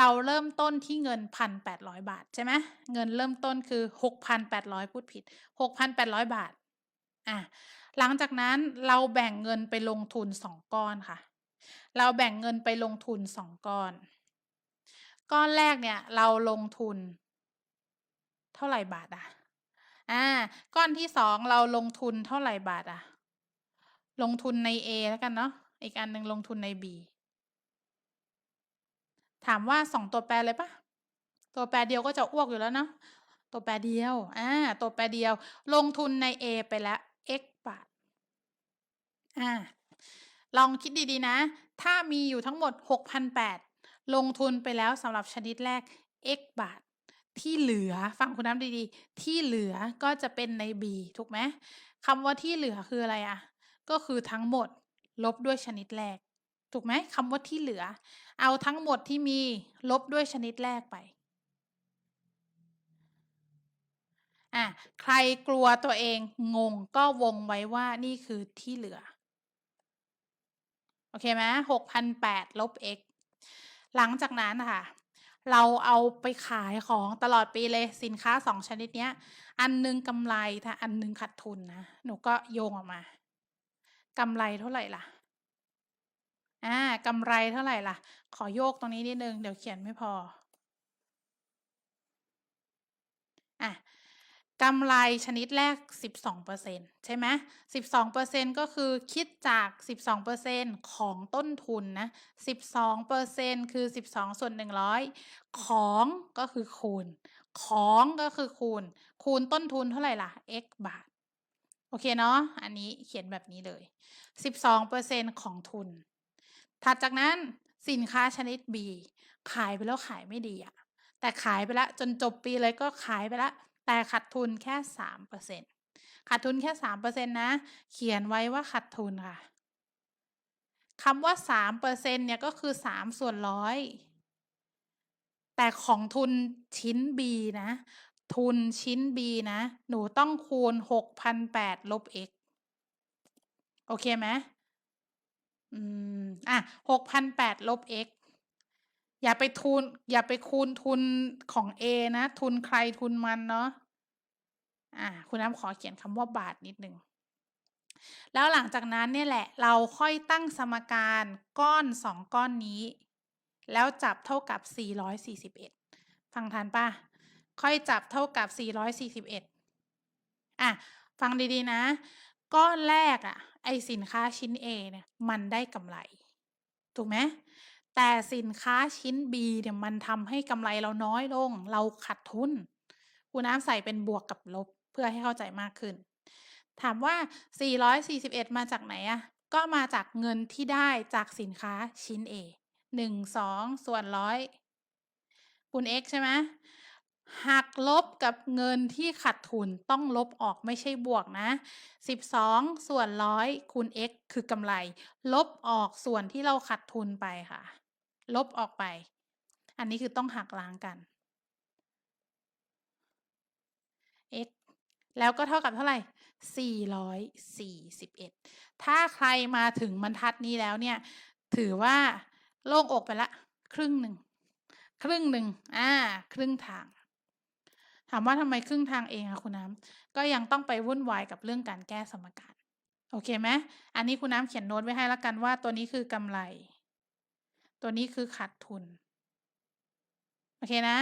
เราเริ่มต้นที่เงิน 1,800 บาทใช่ไหมเงินเริ่มต้นคือ 6,800 พูดผิด 6,800 บาทอ่าหลังจากนั้นเราแบ่งเงินไปลงทุน 2 ก้อนค่ะ เราแบ่งเงินไปลงทุน 2 ก้อน ก้อนแรกเนี่ยเราลงทุน เท่าไรบาทอะ?อ่าก้อนที่ 2 เราลงทุนเท่าไรบาทอะ?ลงทุนใน A แล้วกันเนาะอีกอันหนึ่งลงทุนใน B ถามว่า2ตัวแปรเลยปล่า?ตัวแปรเดียวก็จะอ้วกอยู่แล้วเนาะตัวแปรเดียวอ่าตัวแปรเดียว ลงทุนใน A ไปแล้ว x บาทอ่าลองคิดดีๆนะ ถ้ามีอยู่ทั้งหมด 6,800 ลงทุนไปแล้วสำหรับชนิดแรก x บาท ที่เหลือฟังคุณน้ำดีๆ ที่เหลือก็จะเป็นใน B ถูกไหมคำว่าที่เหลือคืออะไรอะ?ก็คือทั้งหมดลบด้วยชนิดแรก ถูกไหมคำว่าที่เหลือ เอาทั้งหมดที่มีลบด้วยชนิดแรกไปอาใครกลัวตัวเองงงก็วงไว้ว่านี่คือที่เหลือ โอเคไหม6,800ลบ x หลังจากนั้นค่ะเราเอาไปขายของตลอดปีเลยสินค้า2ชนิดเนี้ย อันหนึ่งกำไรถ้าอันหนึ่งขาดทุนนะ หนูก็โยงออกมา กำไรเท่าไหร่ล่ะ? อ่ากำไรเท่าไหร่ล่ะ?ขอโยกตรงนี้นิดนึง เดี๋ยวเขียนไม่พออะกำไรชนิดแรก 12%ใช่ไหม12%ก็คือคิดจาก 12%ของต้นทุนนะ 12%คือ 12 ส่วน 100 ของก็คือคูณ ของก็คือคูณ คูณต้นทุนเท่าไหร่ล่ะ? x บาท โอเคเนาะ อันนี้เขียนแบบนี้เลย 12%ของทุน ถัดจากนั้นสินค้าชนิด B ขายไปแล้วขายไม่ดีอะแต่ขายไปแล้วจนจบปีเลยก็ขายไปแล้วแต่ขาดทุนแค่3%ขาดทุนแค่3%นะ เขียนไว้ว่าขาดทุนค่ะคำว่า3%เนี่ยก็คือ3ส่วน100แต่ของทุนชิ้น B นะ ทุนชิ้น B นะ หนูต้องคูณ6,800ลบ x โอเคไหม? อืมอะ6,800ลบ x อย่าไปทูน อย่าไปคูณทุนของ A นะ ทุนใครทุนมันเนาะ อ่าคุณน้ำขอเขียนคำว่าบาทนิดหนึ่ง แล้วหลังจากนั้นเนี่ยแหละ เราค่อยตั้งสมการก้อน2ก้อนนี้ แล้วจับเท่ากับ 441 ฟังทันเปล่า?ค่อยจับเท่ากับ 441 อะ ฟังดีๆนะ ก้อนแรกอะไอสินค้าชิ้น A เนี่ยมันได้กำไร ถูกไหมแต่สินค้าชิ้น B เนี่ยมันทำให้กำไรเราน้อยลง เราขาดทุนครูน้ำใส่เป็นบวกกับลบเพื่อให้เข้าใจมากขึ้น ถามว่า 441 มาจากไหนอะ?ก็มาจากเงินที่ได้จากสินค้าชิ้น A 12 ส่วน100คูณ x ใช่ไหม หักลบกับเงินที่ขาดทุนต้องลบออกไม่ใช่บวกนะ 12 ส่วน100คูณ x คือกำไร ลบออกส่วนที่เราขาดทุนไปค่ะ ลบออกไป อันนี้คือต้องหักล้างกัน x แล้วก็เท่ากับเท่าไหร่?441 ถ้าใครมาถึงบรรทัดนี้แล้วเนี่ย ถือว่าโล่งอกไปล้วครึ่งหนึ่ง ครึ่งหนึ่งอ่า ครึ่งทาง ถามว่าทำไมครึ่งทางเองอะคุณน้ำก็ยังต้องไปวุ่นวายกับเรื่องการแก้สมการโอเคไหมอันนี้คุณน้ำเขียนโน้ตไว้ให้แล้วกันว่าตัวนี้คือกำไร ตัวนี้คือขาดทุน โอเคนะ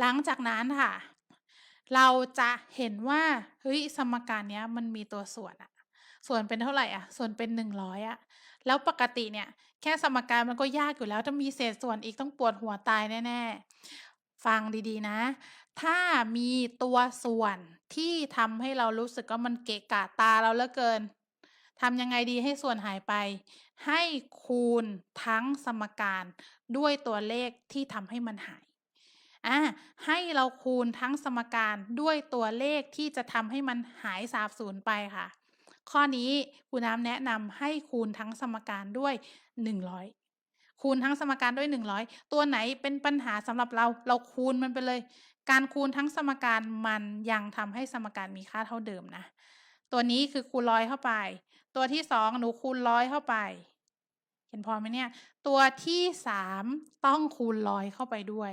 หลังจากนั้นค่ะ เราจะเห็นว่าเฮ้ยสมการเนี้ยมันมีตัวส่วนอะส่วนเป็นเท่าไหร่อะ?ส่วนเป็น100อะแล้วปกติเนี่ย แค่สมการมันก็ยากอยู่แล้วถ้ามีเศษส่วนอีกต้องปวดหัวตายแน่ๆ ฟังดีๆนะ ถ้ามีตัวส่วนที่ทำให้เรารู้สึกว่ามันเกะกะตาเราเหลือเกินทำยังไงดีให้ส่วนหายไป?ให้คูณทั้งสมการด้วยตัวเลขที่ทำให้มันหายอาให้เราคูณทั้งสมการด้วยตัวเลขที่จะทำให้มันหายสาบสูญไปค่ะ ข้อนี้ครูน้ำแนะนำให้คูณทั้งสมการด้วย 100 คูณทั้งสมการด้วย 100 ตัวไหนเป็นปัญหาสำหรับเรา เราคูณมันไปเลย การคูณทั้งสมการมันยังทำให้สมการมีค่าเท่าเดิมนะ ตัวนี้คือคูณ100เข้าไป ตัวที่2หนูคูณ100เข้าไป เห็นพอไหมเนี่ย ตัวที่สามต้องคูณร้อยเข้าไปด้วย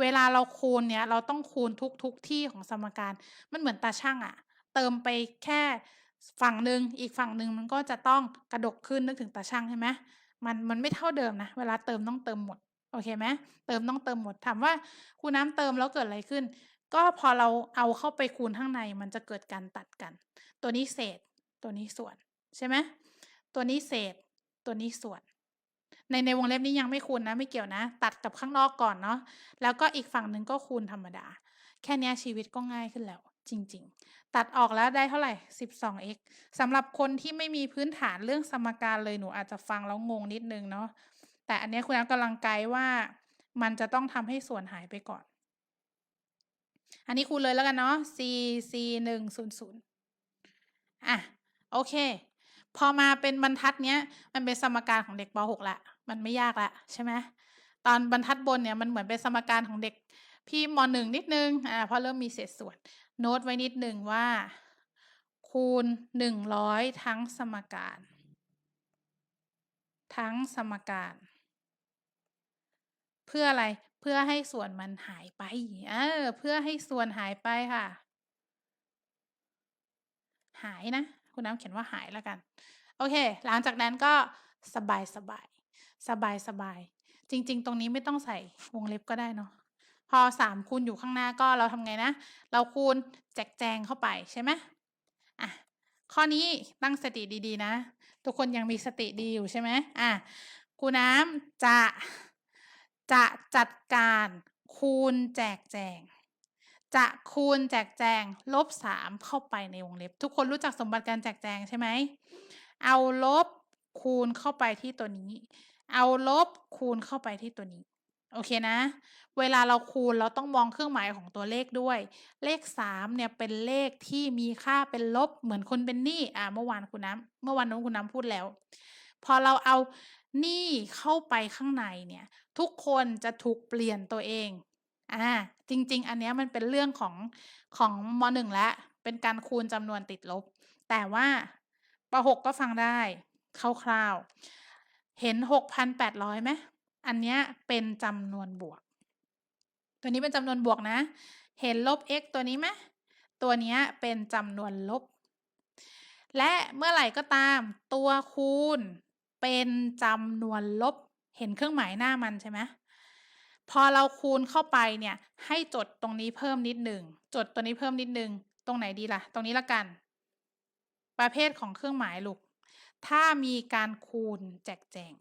เวลาเราคูณเนี่ยเราต้องคูณทุกทุกที่ของสมการ มันเหมือนตาช่างอะเติมไปแค่ฝั่งหนึ่งอีกฝั่งหนึ่งมันก็จะต้องกระดกขึ้นนึกถึงตาช่างใช่ไหม มันมันไม่เท่าเดิมนะ เวลาเติมต้องเติมหมด โอเคไหมเติมต้องเติมหมดถามว่าครูน้ำเติมแล้วเกิดอะไรขึ้น ก็พอเราเอาเข้าไปคูณข้างในมันจะเกิดการตัดกัน ตัวนี้เศษ ตัวนี้ส่วน ใช่ไหมตัวนี้เศษ ตัวนี้ส่วน ในในวงเล็บนี้ยังไม่คูณนะ ไม่เกี่ยวนะ ตัดกับข้างนอกก่อนเนาะแล้วก็อีกฝั่งหนึ่งก็คูณธรรมดา แค่นี้ชีวิตก็ง่ายขึ้นแล้ว จริง ๆ ตัดออกแล้วได้เท่าไหร่ 12x สำหรับคนที่ไม่มีพื้นฐานเรื่องสมการเลยหนูอาจจะฟังแล้วงงนิดนึงเนาะ แต่อันนี้คุณน้ำกำลังไกด์ว่ามันจะต้องทำให้ส่วนหายไปก่อน อันนี้คูณเลยแล้วกันเนาะ c c หนึ่งศูนย์ศูนย์อะ โอเค พอมาเป็นบรรทัดเนี้ย มันเป็นสมการของเด็กป .6 ละ มันไม่ยากละใช่ไหมตอนบรรทัดบนเนี่ยมันเหมือนเป็นสมการของเด็กพี่มหนึ่งนิดนึง อ่าพราะเริ่มมีเศษส่วน โน้ตไว้นิดหนึ่งว่า คูณหนึ่งร้อยทั้งสมการ ทั้งสมการ เพื่ออะไรเพื่อให้ส่วนมันหายไปเออเพื่อให้ส่วนหายไปค่ะ หายนะ คุณน้ำเขียนว่าหายแล้วกัน โอเค หลังจากนั้นก็สบายสบายสบายสบายจริง ๆ ตรงนี้ไม่ต้องใส่วงเล็บก็ได้เนาะ พอสามคูณอยู่ข้างหน้าก็เราทำไงนะ เราคูณแจกแจงเข้าไปใช่ไหมอะข้อนี้ตั้งสติดีๆนะ ทุกคนยังมีสติดีอยู่ใช่ไหมอะครูน้ำจะจะจัดการคูณแจกแจง จะคูณแจกแจงลบสามเข้าไปในวงเล็บ ทุกคนรู้จักสมบัติการแจกแจงใช่ไหม เอาลบคูณเข้าไปที่ตัวนี้ เอาลบคูณเข้าไปที่ตัวนี้ โอเคนะ เวลาเราคูณเราต้องมองเครื่องหมายของตัวเลขด้วย เลขสามเนี่ยเป็นเลขที่มีค่าเป็นลบเหมือนคนเป็นหนี้อ่าเมื่อวานคุณน้ำเมื่อวันนู้นคุณน้ำพูดแล้ว พอเราเอาหนี้เข้าไปข้างในเนี่ย ทุกคนจะถูกเปลี่ยนตัวเองอ่าจริง ๆ อันเนี้ยมันเป็นเรื่องของของมหนึ่งแล้วเป็นการคูณจำนวนติดลบ แต่ว่าปหกก็ฟังได้คร่าวๆเห็นหกพันแปดร้อยไหม อันเนี้ยเป็นจำนวนบวก ตัวนี้เป็นจำนวนบวกนะ เห็นลบ x ตัวนี้ไหมตัวเนี้ยเป็นจำนวนลบ และเมื่อไหร่ก็ตามตัวคูณเป็นจำนวนลบ เห็นเครื่องหมายหน้ามันใช่ไหมพอเราคูณเข้าไปเนี่ยให้จดตรงนี้เพิ่มนิดหนึ่งจดตัวนี้เพิ่มนิดหนึ่งตรงไหนดีล่ะ ตรงนี้ละกัน ประเภทของเครื่องหมายลูก ถ้ามีการคูณแจกแจง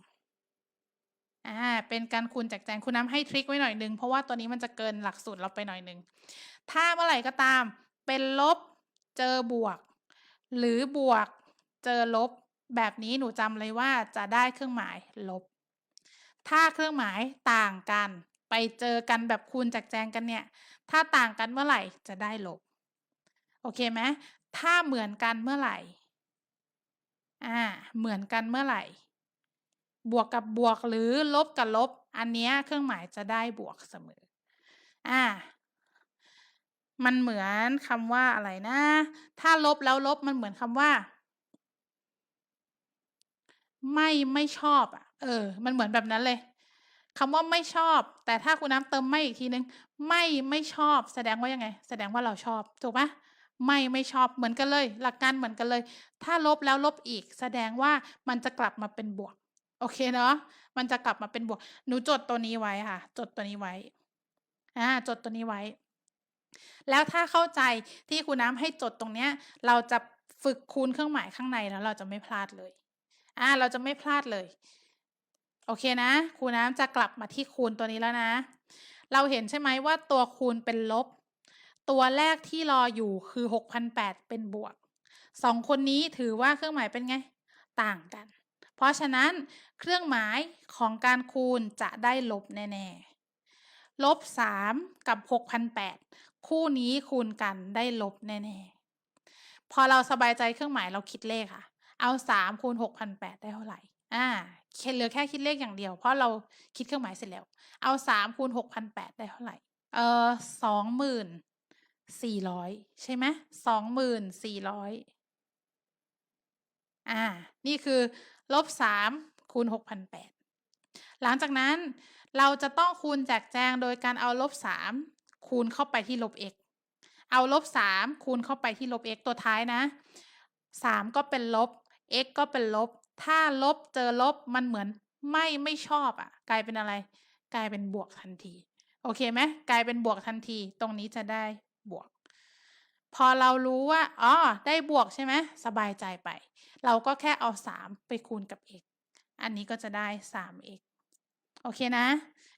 อ่า เป็นการคูณแจกแจงคุณน้ำให้ทริคไว้หน่อยนึงเพราะว่าตัวนี้มันจะเกินหลักสูตรเราไปหน่อยนึงถ้าเมื่อไหร่ก็ตาม เป็นลบเจอบวก หรือบวกเจอลบ แบบนี้หนูจำเลยว่าจะได้เครื่องหมายลบ ถ้าเครื่องหมายต่างกัน ไปเจอกันแบบคูณแจกแจงกันเนี่ย ถ้าต่างกันเมื่อไหร่จะได้ลบ โอเคไหมถ้าเหมือนกันเมื่อไหร่ อ่า เหมือนกันเมื่อไหร่ บวกกับบวกหรือลบกับลบ อันเนี้ยเครื่องหมายจะได้บวกเสมอ อ่า มันเหมือนคำว่าอะไรนะ ถ้าลบแล้วลบมันเหมือนคำว่า ไม่ไม่ชอบอะ เออ มันเหมือนแบบนั้นเลยคำว่าไม่ชอบ แต่ถ้าคุณน้ำเติมไม่อีกทีนึง ไม่ไม่ชอบ แสดงว่ายังไง แสดงว่าเราชอบ ถูกปะไม่ไม่ชอบเหมือนกันเลย หลักการเหมือนกันเลย ถ้าลบแล้วลบอีก แสดงว่ามันจะกลับมาเป็นบวก โอเคเนาะมันจะกลับมาเป็นบวก หนูจดตัวนี้ไว้ค่ะ จดตัวนี้ไว้อ่าจดตัวนี้ไว้ แล้วถ้าเข้าใจที่ครูน้ำให้จดตรงเนี้ย เราจะฝึกคูณเครื่องหมายข้างในแล้วเราจะไม่พลาดเลยอ่าเราจะไม่พลาดเลย โอเคนะครูน้ำจะกลับมาที่คูณตัวนี้แล้วนะ เราเห็นใช่ไหมว่าตัวคูณเป็นลบ ตัวแรกที่รออยู่คือหกพันแปดเป็นบวกสองคนนี้ถือว่าเครื่องหมายเป็นไง ต่างกัน ราะฉะนั้นเครื่องหมายของการคูณจะได้ลบแน่ๆลบสามกับหกพันแปดคู่นี้คูณกันได้ลบแน่ๆ พอเราสบายใจเครื่องหมายเราคิดเลขค่ะ เอาสามคูณหกพันแปดได้เท่าไหร่อ่าเหลือแค่คิดเลขอย่างเดียว เพราะเราคิดเครื่องหมายเสร็จแล้ว เอาสามคูณหกพันแปดได้เท่าไหร่ เออสองหมื่นสี่ร้อยใช่ไหมสองหมื่นสี่ร้อย อ่า นี่คือลบสามคูณ6,800หลังจากนั้นเราจะต้องคูณแจกแจงโดยการเอาลบ3คูณเข้าไปที่ลบ x เอาลบ3คูณเข้าไปที่ลบ x ตัวท้ายนะ3ก็เป็นลบ x ก็เป็นลบ ถ้าลบเจอลบมันเหมือนไม่ไม่ชอบอะ่ะ กลายเป็นอะไร กลายเป็นบวกทันที โอเคไหมกลายเป็นบวกทันที ตรงนี้จะได้บวก พอเรารู้ว่าอ๋อได้บวกใช่ไหมสบายใจไป เราก็แค่เอา 3 ไปคูณกับ x อันนี้ก็จะได้ 3x โอเคนะ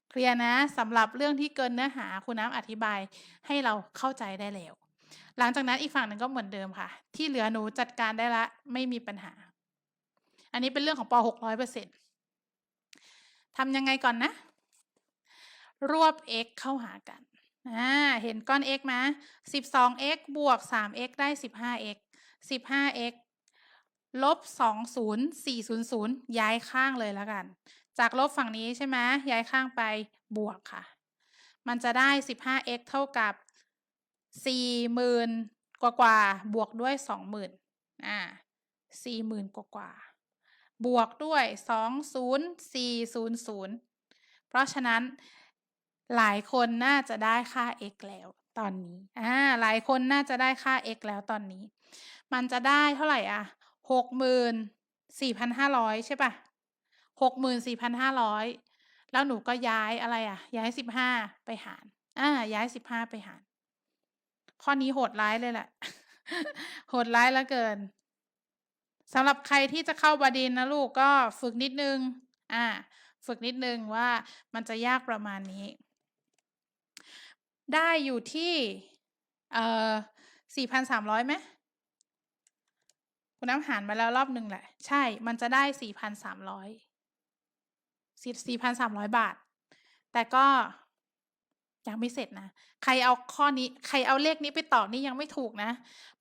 เคลียร์นะสำหรับเรื่องที่เกินเนื้อหาคุณน้ำอธิบายให้เราเข้าใจได้แล้ว หลังจากนั้นอีกฝั่งหนึ่งก็เหมือนเดิมค่ะ ที่เหลือหนูจัดการได้ละไม่มีปัญหา อันนี้เป็นเรื่องของป .600% ทำยังไงก่อนนะ รวบ x เข้าหากัน อ่าเห็นก้อน x ไหม 12x บวก 3x ได้ 15x 15x ลบ20 400ย้ายข้างเลยแล้วกัน จากลบฝั่งนี้ใช่ไหมย้ายข้างไปบวกค่ะ มันจะได้ 15x เท่ากับ40,000กว่ากว่าบวกด้วย20,000อ่า40,000กว่ากว่าบวกด้วย20400เพราะฉะนั้น หลายคนน่าจะได้ค่า x แล้วตอนนี้ อ่า หลายคนน่าจะได้ค่า x แล้วตอนนี้ มันจะได้เท่าไหร่อะหกหมื่นสี่พันห้าร้อยใช่ปะหกหมื่นสี่พันห้าร้อยแล้วหนูก็ย้ายอะไรอะ ย้ายสิบห้าไปหาร อ่า ย้ายสิบห้าไปหาร ข้อนี้โหดร้ายเลยแหละ โหดร้ายเหลือเกินสำหรับใครที่จะเข้าบาดินนะลูกก็ฝึกนิดนึง อ่า ฝึกนิดนึงว่ามันจะยากประมาณนี้ ได้อยู่ที่เอ่อสี่พันสามร้อยไหมคุณน้ำหารมาแล้วรอบหนึ่งแหละ ใช่ มันจะได้สี่พันสามร้อยสี่พันสามร้อยบาท แต่ก็ยังไม่เสร็จนะ ใครเอาข้อนี้ ใครเอาเลขนี้ไปตอบนี่ยังไม่ถูกนะ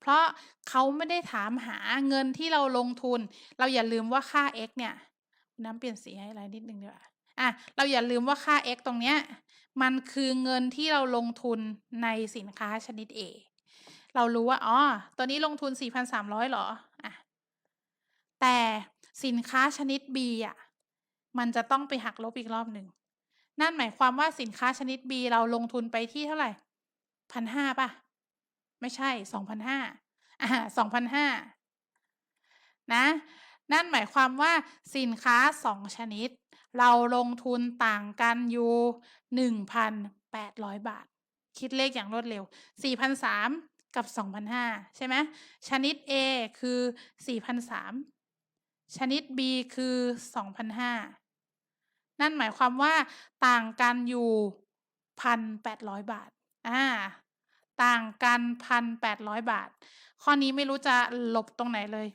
เพราะเขาไม่ได้ถามหาเงินที่เราลงทุน เราอย่าลืมว่าค่า x เนี่ย น้ำเปลี่ยนสีให้อะไรนิดนึงดีกว่า อะเราอย่าลืมว่าค่า x ตรงเนี้ยมันคือเงินที่เราลงทุนในสินค้าชนิด A เรารู้ว่าอ๋อตัวนี้ลงทุน 4,300หรออะแต่สินค้าชนิด B อะมันจะต้องไปหักลบอีกรอบหนึ่งนั่นหมายความว่าสินค้าชนิด B เราลงทุนไปที่เท่าไหร่พันห้าป่ะ ไม่ใช่สองพันห้าอ่าสองพันห้านะ นั่นหมายความว่าสินค้าสองชนิด เราลงทุนต่างกันอยู่หนึ่งพันแปดร้อยบาท คิดเลขอย่างรวดเร็วสี่พันสามกับสองพันห้าใช่ไหมชนิด A คือสี่พันสามชนิด B คือสองพันห้านั่นหมายความว่าต่างกันอยู่พันแปดร้อยบาท อ่า ต่างกันพันแปดร้อยบาท ข้อนี้ไม่รู้จะหลบตรงไหนเลย